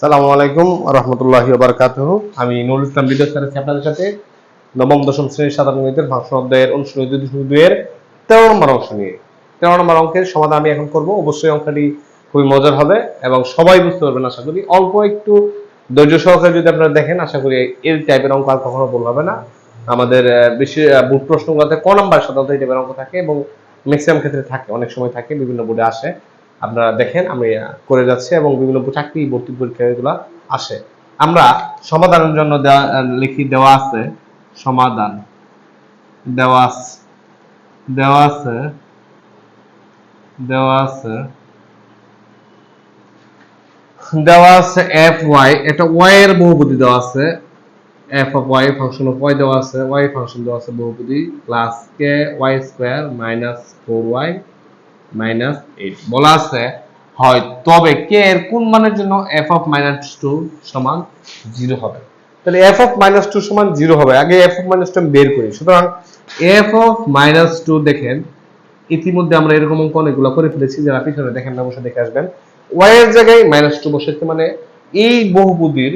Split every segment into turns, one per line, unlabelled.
সালামু আলাইকুম রহমতুল্লাহি বারকাতুহ। আমি নুরুল ইসলাম ভিডিও স্যার আছি আপনাদের সাথে। নবম, দশম শ্রেণির সাধারণ গণিতের ভাষণ অধ্যায়ের অনুশীলনী দুইয়ের তেরো নম্বর অংশ নিয়ে। তেরো নম্বর অঙ্কের সমাধান আমি এখন করব। অবশ্যই অঙ্কটি খুবই মজার হবে এবং সবাই বুঝতে পারবেন, আশা করি। অল্প একটু ধৈর্য সহকারে যদি আপনারা দেখেন, আশা করি এই টাইপের অঙ্ক আর কখনো ভুল হবে না। আমাদের বেশি বুট প্রশ্নগুলোতে ক নাম্বার সাধারণত এই টাইপের অঙ্ক থাকে এবং ম্যাক্সিমাম ক্ষেত্রে থাকে, অনেক সময় থাকে, বিভিন্ন বোর্ডে আসে। আপনারা দেখেন, আমি করে যাচ্ছি এবং বিভিন্ন চাকরি, ভর্তি পরীক্ষা এগুলো আসে। আমরা সমাধানের জন্য দেওয়া, লিখি, দেওয়া আছে, সমাধান। দেওয়া দেওয়া আছে দেওয়া আছে দেওয়া আছে এফ ওয়াই এটা ওয়াই এর বহুপদী দেওয়া আছে। F of Y function of Y দেওয়া আছে ওয়াই ফাংশন দেওয়া আছে বহুপদী plus K Y square minus four Y minus eight বলা আছে, হয়, তবে কে এর কোন মানের জন্য এফ অফ মাইনাস টু সমান জিরো হবে? তাহলে এফ অফ মাইনাস টু সমান জিরো হবে। আগে এফ অফ মাইনাস টু বের করি। সুতরাং এফ অফ মাইনাস টু দেখেন, ইতিমধ্যে আমরা এরকম অঙ্ক অনেকগুলো করে ফেলেছি। যারা পিছনে দেখেন না, বসে দেখে আসবেন। ওয়াই এর জায়গায় মাইনাস টু বসাইতে মানে এই বহুপদীর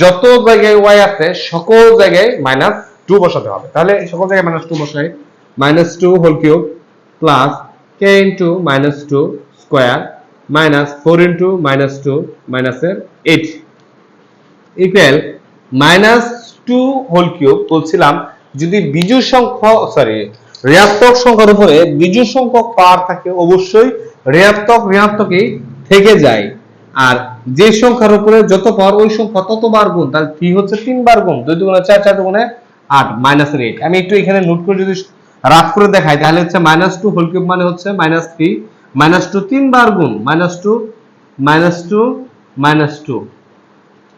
যত জায়গায় ওয়াই আছে, সকল জায়গায় মাইনাস টু বসাতে হবে। তাহলে সকল জায়গায় মাইনাস টু বসাই। Minus two whole cube plus K into minus two square minus four into minus two মাইনাসের eight equal minus two whole cube বলছিলাম, যদি বিজোড় সংখ্যা সরি ঋণাত্মক সংখ্যার উপরে বিজোড় সংখ্যক পাওয়ার থাকে, অবশ্যই ঋণাত্মক ঋণাত্মকই থেকে যায়। আর যে সংখ্যার উপরে যত পাওয়ার, ওই সংখ্যা ততবার গুণ, তাহলে থ্রি হচ্ছে? তিনবার গুণ, দুই দুগুণে চার চার দুগুণে আট মাইনাসের এইট আমি একটু এখানে নোট করে যদি রাফ করে দেখাই তাহলে হচ্ছে মাইনাস টু হোল কিউব মানে হচ্ছে মাইনাস থ্রি মাইনাস টু তিনবার গুণ minus two minus two minus two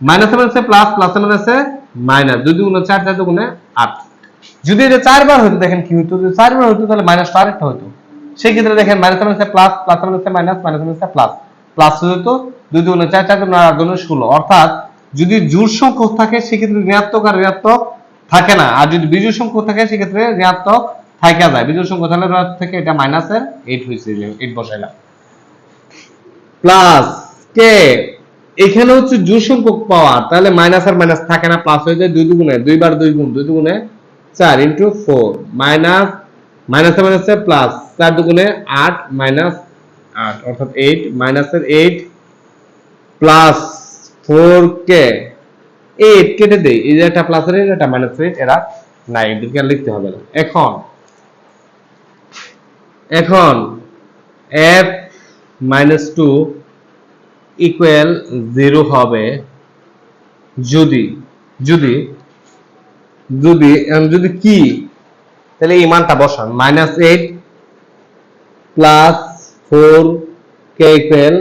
minus মাইনাসে প্লাস প্লাস মাইনাসে মাইনাস দুই দুগুণে চার চার দুগুণে আট। যদি এটা চারবার হতো দেখেন কি হতো যদি চারবার হতো তাহলে মাইনাস টু আরেকটা হতো সেই ক্ষেত্রে দেখেন মাইনাস মাইনাসে প্লাস প্লাস মাইনাসে মাইনাস মাইনাস মাইনাসে প্লাস প্লাস হতো দুই দুগুণে চার চার, দুগুণে আট, দুগুণে ষোলো। অর্থাৎ যদি জোড় সংখ্যক থাকে, সেক্ষেত্রে ঋণাত্মক আর ঋণাত্মক থাকে না। আর যদি বিজোড় সংখ্যক থাকে, সেক্ষেত্রে ঋণাত্মক থাকা যায়। বিজোড় সংখ্যক তাহলে ঋণাত্মক থেকে এটা মাইনাসের এইট হয়েছে এইট বসাইলাম। প্লাস কে এখানে হচ্ছে জোড় সংখ্যক পাওয়ার তাহলে মাইনাস আর মাইনাস থাকে না প্লাস হয়ে যায় দুই দুগুণে দুইবার দুই গুণ, দুই দুগুণে চার ইন্টু ফোর মাইনাস মাইনাসে মাইনাসে প্লাস চার দুগুণে আট মাইনাস আট, অর্থাৎ এইট মাইনাসের eight plus four K eight কেটে দেই, এই যে একটা প্লাসের এইট একটা মাইনাসের এরা নাই এদেরকে লিখতে হবে না। এখন এখন F minus two equal zero হবে যদি যদি যদি যদি কি, তাহলে এই মানটা বসান minus eight plus four K equal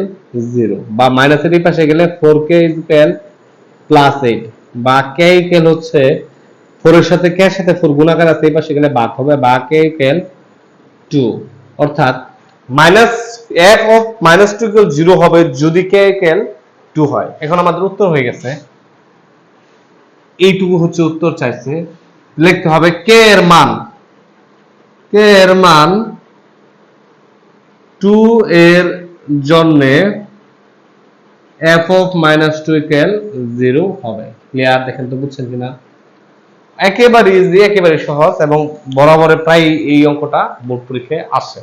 zero বা মাইনাস এইট পাশে গেলে four K equal plus eight বা কে ইকুয়াল হচ্ছে ফোরের সাথে কে সাথে ফোর গুণাকার আছে, এই পাশে গেলে বাদ হবে, বা কে ইকুয়াল টু অর্থাৎ minus F of minus two equal zero হবে যদি কে ইকুয়াল টু হয়। এখন আমাদের উত্তর হয়ে গেছে। এইটুকু হচ্ছে উত্তর চাইছে। লিখতে হবে কে এর মান। কে এর মান টু এর জন্য F of minus two equal zero হবে। ক্লিয়ার দেখেন তো বুঝছেন কিনা? একেবারে ইজি একেবারে সহজ এবং বরাবরে প্রায় এই অঙ্কটা বোর্ড পরীক্ষায় আসে।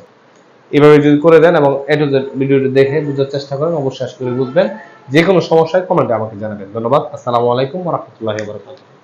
এভাবে যদি করে দেন এবং এ টু ভিডিওটি দেখে বুঝার চেষ্টা করেন, অবশ্যই করি বুঝবেন। যে কোনো সমস্যায় কমেন্টে আমাকে জানাবেন। ধন্যবাদ। আসসালামু আলাইকুম রাহমাতুল্লাহি ওয়া বারাকাতুহু।